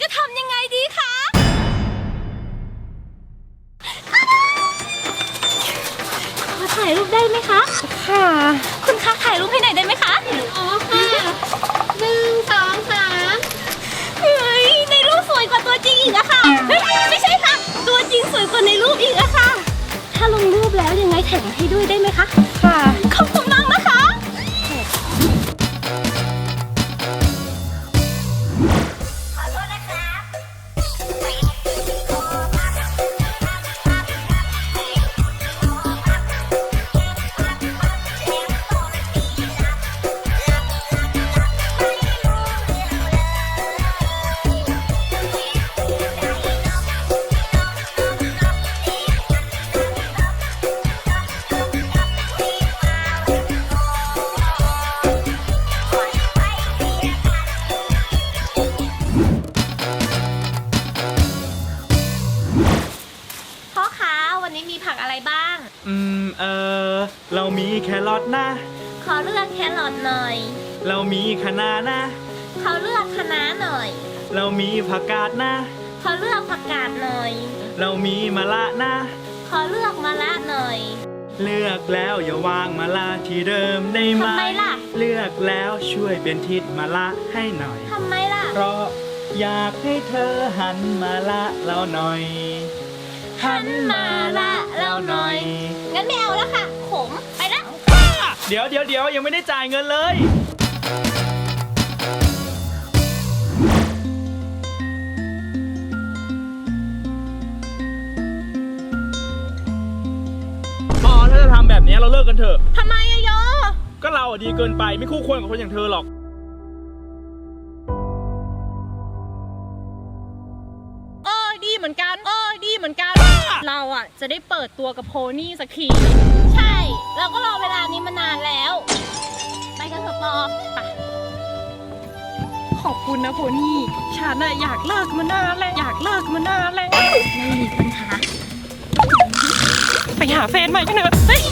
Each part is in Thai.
จะทำยังไงดีคะ มาถ่ายรูปได้ไหมคะ ค่ะ คุณคะถ่ายรูปให้หน่อยได้ไหมคะ อ๋อค่ะหนึ่งสองสามเฮ้ย ในรูปสวยกว่าตัวจริงอีกอะค่ะไม่ใช่ค่ะ ตัวจริงสวยกว่าในรูปอีกอะค่ะ ถ้าลงรูปแล้วยังไงแถมให้ด้วยได้ไหมคะ มีแครอทนะ ขอเลือกแครอทหน่อย เรามีคะน้านะ ขอเลือกคะน้าหน่อย เรามีผักกาดนะ ขอเลือกผักกาดหน่อย เรามีมะละนะ ขอเลือกมะละหน่อย เลือกแล้วอย่าวางมะละที่เดิมได้ไหมทำไมล่ะ เลือกแล้วช่วยเป็นทิศมะละให้หน่อย ทำไมล่ะ เพราะอยากให้เธอหันมาละเราหน่อย หันมาละเราหน่อย งั้นไม่เอาแล้วค่ะขมไปแล้ว เดี๋ยวเดี๋ยวเดี๋ยวยังไม่ได้จ่ายเงินเลย พอถ้าจะทำแบบนี้เราเลิกกันเถอะ ทำไมอะโย ก็เราอะดีเกินไปไม่คู่ควรกับคนอย่างเธอหรอก อะ จะได้เปิดตัวกับโพนี่สักที ใช่ เราก็รอเวลานี้มานานแล้ว ไปกันเถอะปอไปขอบคุณนะโพนี่ฉันน่ะอยากเลิกมานานแล้วอยากเลิกมานานแล้วไม่มีปัญหาไปหาแฟนใหม่กันเถอะเฮ้ย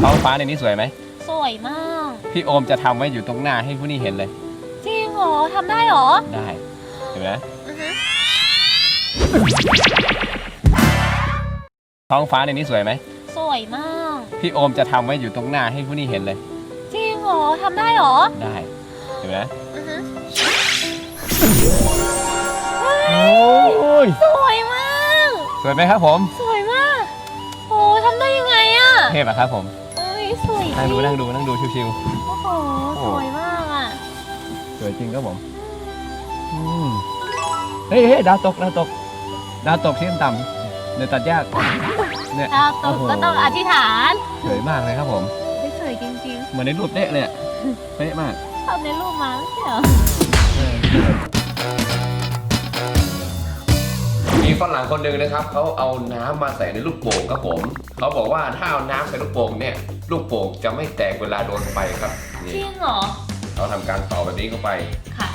ท้องฟ้าในนี้สวยไหม สวยมาก พี่โอมจะทำไว้อยู่ตรงหน้าให้ผู้นี่เห็นเลย จริงเหรอทำได้เหรอ ได้เห็นไหมอือฮึ ท้องฟ้าในนี้สวยไหม สวยมาก พี่โอมจะทำไว้อยู่ตรงหน้าให้ผู้นี่เห็นเลย จริงเหรอทำได้เหรอได้เห็นไหมอือฮึโอ้ยสวยมาก สวยไหมครับผม สวยมาก โอ้ทำได้ยังไงอะเทพอะครับผมเอ้ย สวยนั่งดูนั่งดูนั่งดูชิวโอ้โหสวยมากอะๆสวยจริงครับผมอืมเฮ้ยเฮ้ยดาวตกดาวตกดาวตกที่ต่ำเดี๋ยวตัดยากเนี่ยถ้าตโอ้กโหก็ต้องอธิษฐานสวยมากเลยครับผม ไม่สวยจริงเหมือนในรูปเป๊ะเลยอะเป๊ะมากๆทำในรูปมาไม่ใช่เหรอ มีฝรั่งคนหนึ่งนะครับเขาเอาน้ำมาใส่ในลูกโป่งครับผมเขาบอกว่าถ้าเอาน้ำใส่ลูกโป่งเนี่ยลูกโป่งจะไม่แตกเวลาโดนไฟครับจนี่ริงเหรอเขาทำการต่อแบบนี้เข้าไปค่ะ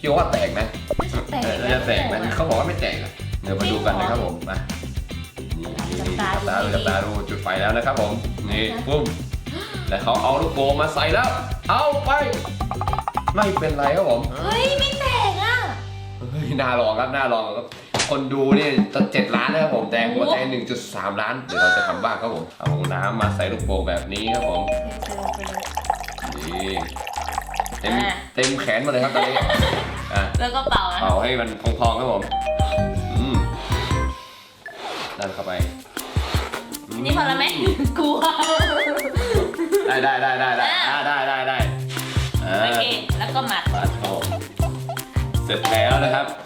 คิดว่าแตกนะไม่ใช่แตกเออน่าจะแตกนะเขาบอกว่าไม่แตกอะเดี๋ยวมาดูกันนะครับผมมานี่นี่นี่จับตาดูจับตาดูจุดไฟแล้วนะครับผมนี่ปุ้มแล้วเขาเอาลูกโป่งมาใส่แล้ว เอาไป ไม่เป็นไรครับผม เฮ้ย ไม่แตกอะ เฮ้ยน่าลองครับน่าลองครับ คนดูนี่จะเจ็ดล้านนะครับผมแต่หัวใจหนึ่งจุดสามล้านเดี๋ยวเราจะทำบ้างครับผมเอาน้ำมาใส่ลูกโป่งแบบนี้ครับผมนี่เต็มอะ เต็มแขนหมาเลยครับตอนนี้อะแล้วก็เป่านะเป่าให้มันพองๆครับผมอืมดันเข้าไปนี่พอแล้วไหมกลัว ได้ได้ได้ได้ได้อ่าได้ได้ได้อ่า โอเค แล้วก็หมัดมาโถเสร็จแล้วนะครับอือฮึห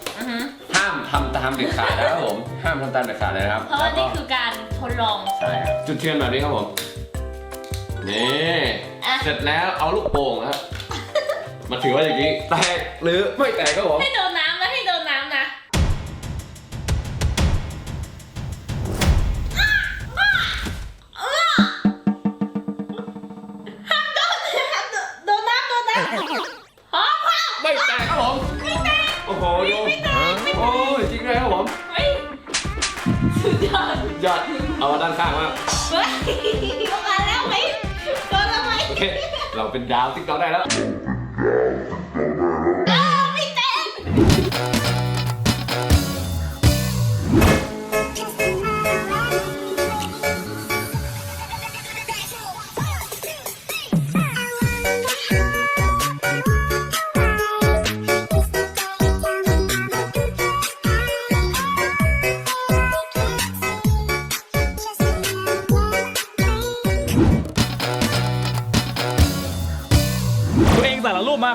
้าม ทำตามเด็ดขาดนะครับผม ห้ามทำตามเด็ดขาดเลยนะครับเพราะว่าแล้วนี่ก็คือการทดลองใช่ครับจุดเทียนแบบนี้ครับผม นี่ อะเสร็จแล้วเอาลูกโป่งนะครับ มาถือว่าอย่างนี้แตกหรือไม่แตกครับผม ให้โดนน้ำนะให้โดนน้ำนะโดนน้ำโดนน้ำไม่แตกครับผมไม่แตกโอ้โหดูโอ้ยจ ยอด เอาด้านข้างว่าเฮ้ยออกมาแล้วไหมโดนทำไมเราเป็นดาวติ๊กต๊อกได้แล้ว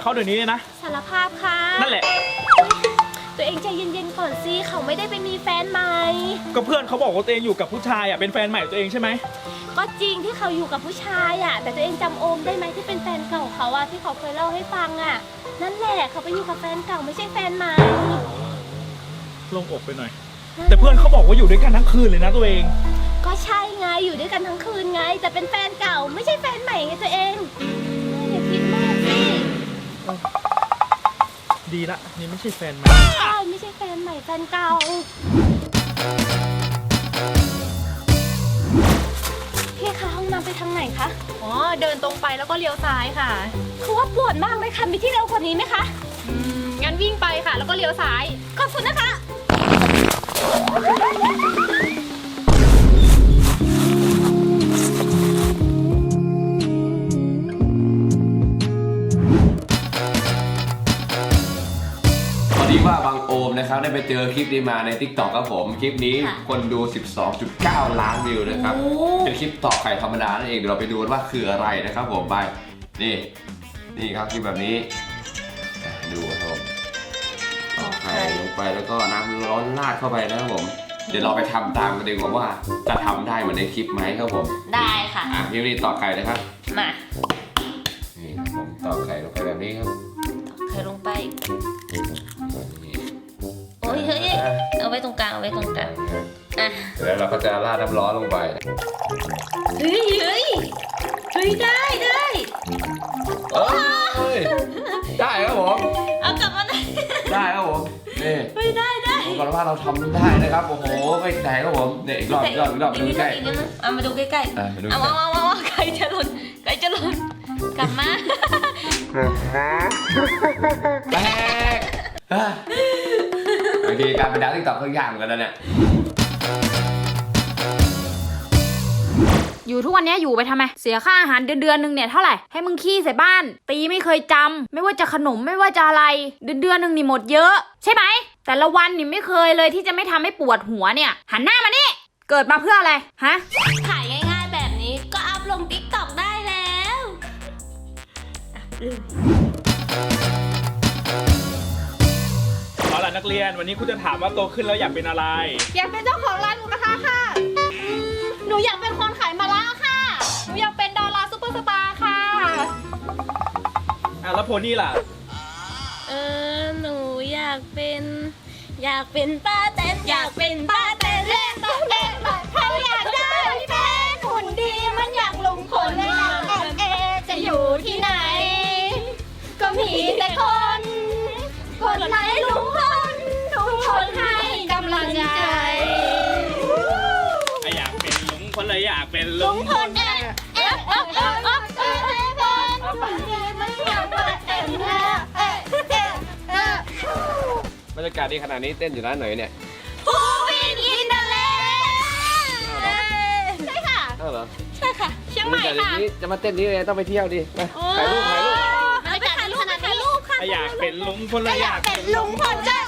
เขาเดี๋ยวนี้เลยนะ สารภาพค่ะนั่นแหละ ตัวเองใจเย็นๆก่อนสิเขาไม่ได้ไปมีแฟนใหม่ ก็เพื่อนเขาบอกว่าตัวเองอยู่กับผู้ชายอะเป็นแฟนใหม่ตัวเองใช่ไหมก็จริงที่เขาอยู่กับผู้ชายอะ แต่ตัวเองจำโอมได้ไหมที่เป็นแฟนเก่าเขาอะที่เขาเคยเล่าให้ฟังอะ นั่นแหละเขาไปอยู่กับแฟนเก่าไม่ใช่แฟนใหม่ลงอกไปหน่อย แต่เพื่อนเขาบอกว่าอยู่ด้วยกันทั้งคืนเลยนะตัวเอง ก็ใช่ไงอยู่ด้วยกันทั้งคืนไง แต่เป็นแฟนเก่าไม่ใช่แฟนใหม่ไงตัวเอง ดีละ นี่ไม่ใช่แฟนใหม่ใช่ไม่ใช่แฟนใหม่แฟนเก่า พี่คะห้องน้ำไปทางไหนคะ อ๋อ เดินตรงไปแล้วก็เลี้ยวซ้ายค่ะ คือว่าปวดมากเลยค่ะ มีที่เร็วกว่านี้ไหมคะ อืม งั้นวิ่งไปค่ะ แล้วก็เลี้ยวซ้าย ขอบคุณนะคะ ครับได้ไปเจอคลิปนี้มาใน t ิ k t o k ครับผม คลิปนี้ค่ะ คนดู 12.9 ล้านวิวนะครับ โอ้เป็นคลิปตอกไข่ธรรมดานั่นเองเดี๋ยวเราไปดูกันว่าคืออะไรนะครับผมไปนี่ นี่ครับคลิปแบบนี้อะดูครับผมตอกไข่ลงไปแล้วก็น้ำร้อนราดเข้าไปนะครับผม เดี๋ยวเราไปทำตามกันดีกว่าว่าจะทำได้เหมือนในคลิปไหมครับผมได้ค่ะ อะพี่รีตอกไข่นะครับมา นี่ครับผมตอกไข่ลงไป ว้ตรงกลางเอาไว้ตรงกลางอะแล้วเราก็จะราดน้ำร้อนลงไป เฮ้ยเฮ้ยเฮ้ยได้ได้เอ้ย ได้ครับผม เอากลับมาได้ได้ครับผม นี่เฮ้ยได้ได้บอกก่อนว่าเราทำได้นะครับ โอ้โหไม่แตกครับผมเนี่ยอีกรอบอีกรอบอีกรอบอีดูกนิดใกนึล้งอีกนิดนึงเอามาดูใกล้อะดูๆเอาใกล้เอาเอาเอาใครจะหล่นใครจะหล่นกลับมา แตกอะ บางทีการเป็นดาวติ๊กต็อกก็ยากเหมือนกันนะเนี่ย อยู่ทุกวันเนี้ยอยู่ไปทำไม เสียค่าอาหารเดือนเดือนๆหนึ่งเนี่ยเท่าไหร่ ให้มึงขี้ใส่บ้าน ตีไม่เคยจำไม่ว่าจะขนมไม่ว่าจะอะไร เดือนเดือนๆหนึ่งนี่หมดเยอะ ใช่ไหม แต่ละวันนี่ไม่เคยเลยที่จะไม่ทำให้ปวดหัวเนี่ย หันหน้ามานี่ เกิดมาเพื่ออะไร ฮะถ่ายง่ายๆแบบนี้ก็อัพลงติ๊กต็อกได้แล้ว นักเรียน วันนี้คุณจะถามว่าโตขึ้นแล้วอยากเป็นอะไร อยากเป็นเจ้าของร้านหมูกระทะค่ะ หนูอยากเป็นคนขายมะระค่ะ หนูอยากเป็นดาราซุปเปอร์สตาร์ค่ะ อะแล้วโพนี่ล่ะ เออ หนูอยากเป็น อยากเป็นป้าแตนอยากเป็นป้าแตนเล่นต้องเล่นแบบเขาอยากได้แฟนหุ่นดีมันอยากลงคนเลยอยากแอบเอจะอยู่ที่ไหน ก็มีแต่คนคนไหนลุง ใจอยากเป็นลุงคนเลยอยากเป็นลุลุงงพลเอ๊ะเอ๊ะเอ๊ะเอ๊ะเอ๊ะเอ๊ะเอ๊ะเอ๊ะหุ่นดีมันอยากมาเต็มแล้วเอ๊ะเอ๊ะเอ๊ะบรรยากาศดีขนาดนี้เต้นอยู่ร้านไหนเนี่ยผู้วินอินเดเลใช่ค่ะเอ้าเหรอใช่ค่ะ เชียงใหม่บรรยากาศค่ะอย่างนี้จะมาเต้นนี้เลยต้องไปเที่ยวดิไปถ่ายรูปถ่ายรูปไปถ่ายรูปถ่ายรูปค่ะอยากเป็นลุงคนเลยอยากเป็นลุงพลจ้า